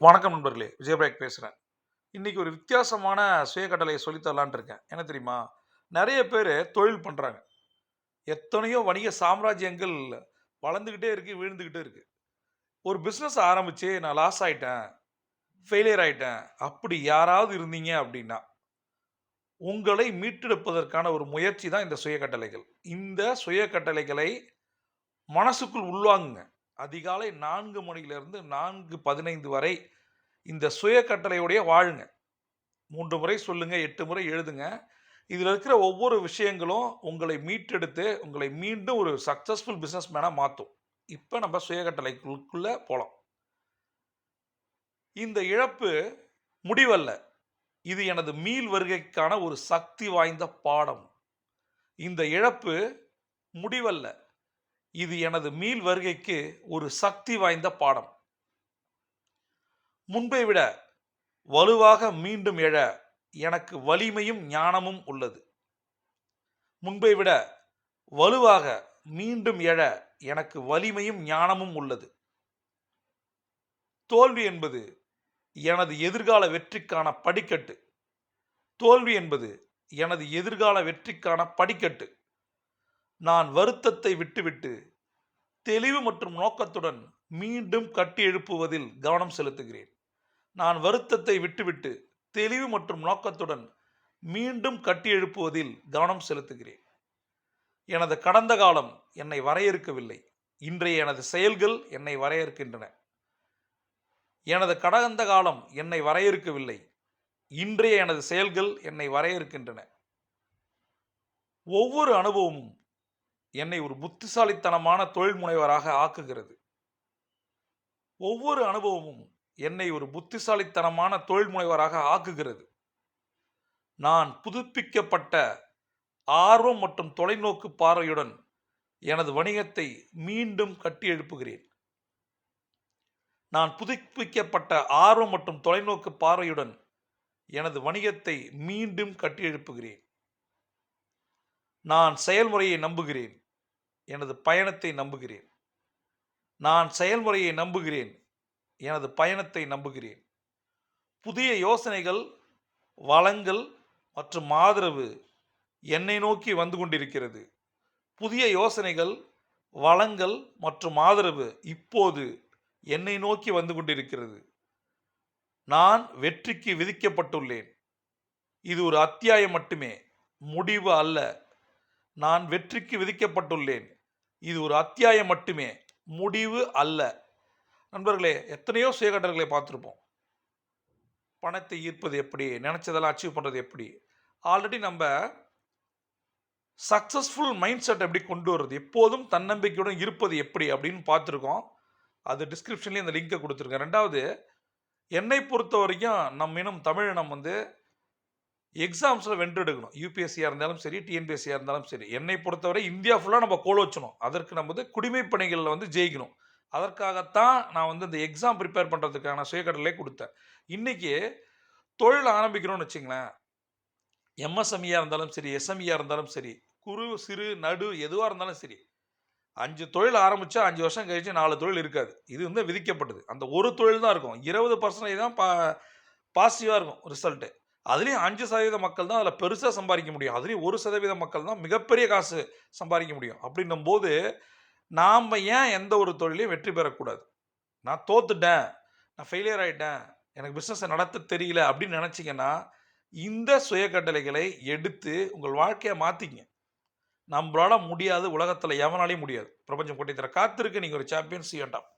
வணக்கம் நண்பர்களே விஜயபிரேக் பேசுகிறேன் இன்றைக்கி ஒரு வித்தியாசமான சுயக்கட்டளையை சொல்லித்தரலான் இருக்கேன். என்ன தெரியுமா? நிறைய பேர் தொழில் பண்ணுறாங்க எத்தனையோ வணிக சாம்ராஜ்யங்கள் வளர்ந்துக்கிட்டே இருக்குது விழுந்துக்கிட்டே இருக்குது ஒரு பிஸ்னஸ் ஆரம்பித்து நான் லாஸ் ஆகிட்டேன் ஃபெயிலியர் ஆகிட்டேன் அப்படி யாராவது இருந்தீங்க அப்படின்னா உங்களை மீட்டெடுப்பதற்கான ஒரு முயற்சி தான் இந்த சுயக்கட்டளைகள் இந்த சுயக்கட்டளைகளை மனசுக்குள் உள்வாங்குங்க. அதிகாலை நான்கு மணியிலிருந்து நான்கு பதினைந்து வரை இந்த சுய கட்டளையுடைய வாழுங்க. மூன்று முறை சொல்லுங்க எட்டு முறை எழுதுங்க. இதில் இருக்கிற ஒவ்வொரு விஷயங்களும் உங்களை மீட்டெடுத்து உங்களை மீண்டும் ஒரு சக்ஸஸ்ஃபுல் பிஸ்னஸ் மேனாக மாற்றும் இப்போ நம்ம சுய கட்டளைக்குள்ளே போகலாம் இந்த இழப்பு முடிவல்ல. இது எனது மீள் வருகைக்கான ஒரு சக்தி வாய்ந்த பாடம். இந்த இழப்பு முடிவல்ல. இது எனது மீள் வருகைக்கு ஒரு சக்தி வாய்ந்த பாடம். முன்பை விட வலுவாக மீண்டும் எழ எனக்கு வலிமையும் ஞானமும் உள்ளது. முன்பை விட வலுவாக மீண்டும் எழ எனக்கு வலிமையும் ஞானமும் உள்ளது. தோல்வி என்பது எனது எதிர்கால வெற்றிக்கான படிக்கட்டு. தோல்வி என்பது எனது எதிர்கால வெற்றிக்கான படிக்கட்டு. நான் வருத்தத்தை விட்டுவிட்டு தெளிவு மற்றும் நோக்கத்துடன் மீண்டும் கட்டி எழுப்புவதில் கவனம் செலுத்துகிறேன். நான் வருத்தத்தை விட்டுவிட்டு தெளிவு மற்றும் நோக்கத்துடன் மீண்டும் கட்டி எழுப்புவதில் கவனம் செலுத்துகிறேன். எனது கடந்த காலம் என்னை வரையறுக்கவில்லை. இன்றைய எனது செயல்கள் என்னை வரையறுக்கின்றன. எனது கடந்த காலம் என்னை வரையறுக்கவில்லை. இன்றைய எனது செயல்கள் என்னை வரையறுக்கின்றன. ஒவ்வொரு அனுபவமும் என்னை ஒரு புத்திசாலித்தனமான தொழில் முனைவராக ஆக்குகிறது. ஒவ்வொரு அனுபவமும் என்னை ஒரு புத்திசாலித்தனமான தொழில் முனைவராக ஆக்குகிறது. நான் புதுப்பிக்கப்பட்ட ஆர்வம் மற்றும் தொலைநோக்கு பார்வையுடன் எனது வணிகத்தை மீண்டும் கட்டி எழுப்புகிறேன். நான் புதுப்பிக்கப்பட்ட ஆர்வம் மற்றும் தொலைநோக்கு பார்வையுடன் எனது வணிகத்தை மீண்டும் கட்டி எழுப்புகிறேன். நான் செயல்முறையை நம்புகிறேன். எனது பயணத்தை நம்புகிறேன். நான் செயல்முறையை நம்புகிறேன். எனது பயணத்தை நம்புகிறேன். புதிய யோசனைகள் வளங்கள் மற்றும் ஆதரவு என்னை நோக்கி வந்து கொண்டிருக்கிறது. புதிய யோசனைகள் வளங்கள் மற்றும் ஆதரவு இப்போது என்னை நோக்கி வந்து கொண்டிருக்கிறது. நான் வெற்றிக்கு விதிக்கப்பட்டுள்ளேன். இது ஒரு அத்தியாயம் மட்டுமே. முடிவு அல்ல. நான் வெற்றிக்கு விதிக்கப்பட்டுள்ளேன். இது ஒரு அத்தியாயம் மட்டுமே. முடிவு அல்ல. நண்பர்களே எத்தனையோ சுயகட்டர்களை பார்த்துருப்போம். பணத்தை ஈர்ப்பது எப்படி? நினச்சதெல்லாம் அச்சீவ் பண்ணுறது எப்படி? ஆல்ரெடி நம்ம சக்ஸஸ்ஃபுல் மைண்ட் செட் எப்படி கொண்டு வர்றது? எப்போதும் தன்னம்பிக்கையுடன் இருப்பது எப்படி அப்படின்னு பார்த்துருக்கோம். அது டிஸ்கிரிப்ஷன்லேயும் அந்த லிங்கை கொடுத்துருக்கேன். ரெண்டாவது என்னை பொறுத்த வரைக்கும் நம் இனம் தமிழினம் வந்து எக்ஸாம்ஸில் வென்றெடுக்கணும் யூபிஎஸ்சியாக இருந்தாலும் சரி டிஎன்பிஎஸ்சியாக இருந்தாலும் சரி. என்னை பொறுத்தவரை இந்தியா ஃபுல்லாக நம்ம கோல் வச்சணும். அதற்கு நம்ம வந்து குடிமை பணிகளில் வந்து ஜெயிக்கணும். அதற்காகத்தான் நான் வந்து இந்த எக்ஸாம் ப்ரிப்பேர் பண்ணுறதுக்கான சுயக்கடலே கொடுத்தேன். இன்றைக்கி தொழில் ஆரம்பிக்கணும்னு வச்சுங்களேன். எம்எஸ்எம்இயாக இருந்தாலும் சரி எஸ்எம்இயாக இருந்தாலும் சரி குறு சிறு நடு எதுவாக இருந்தாலும் சரி அஞ்சு தொழில் ஆரம்பித்தா அஞ்சு வருஷம் கழிச்சு நாலு தொழில் இருக்காது. இது வந்து விதிக்கப்பட்டது. அந்த ஒரு தொழில் தான் இருக்கும். இருபது பர்சன்டேஜ் தான் பா பாசிட்டிவாக இருக்கும் ரிசல்ட்டு அதுலேயும் அஞ்சு சதவீத மக்கள் தான் அதில் பெருசாக சம்பாதிக்க முடியும். அதுலேயும் ஒரு சதவீத மக்கள் தான் மிகப்பெரிய காசு சம்பாதிக்க முடியும். அப்படின்னும் போது நாம் ஏன் எந்த ஒரு தொழிலையும் வெற்றி பெறக்கூடாது? நான் தோத்துட்டேன். நான் ஃபெயிலியர் ஆகிட்டேன் எனக்கு பிஸ்னஸை நடத்த தெரியல அப்படின்னு நினச்சிங்கன்னா இந்த சுய கட்டளைகளை எடுத்து உங்கள் வாழ்க்கையை மாற்றிங்க நம்மளால முடியாது உலகத்தில் எவனாலையும் முடியாது. பிரபஞ்சம் கொட்டி தர காத்திருக்கு. நீங்கள் ஒரு சாம்பியன் செய்யண்டாம்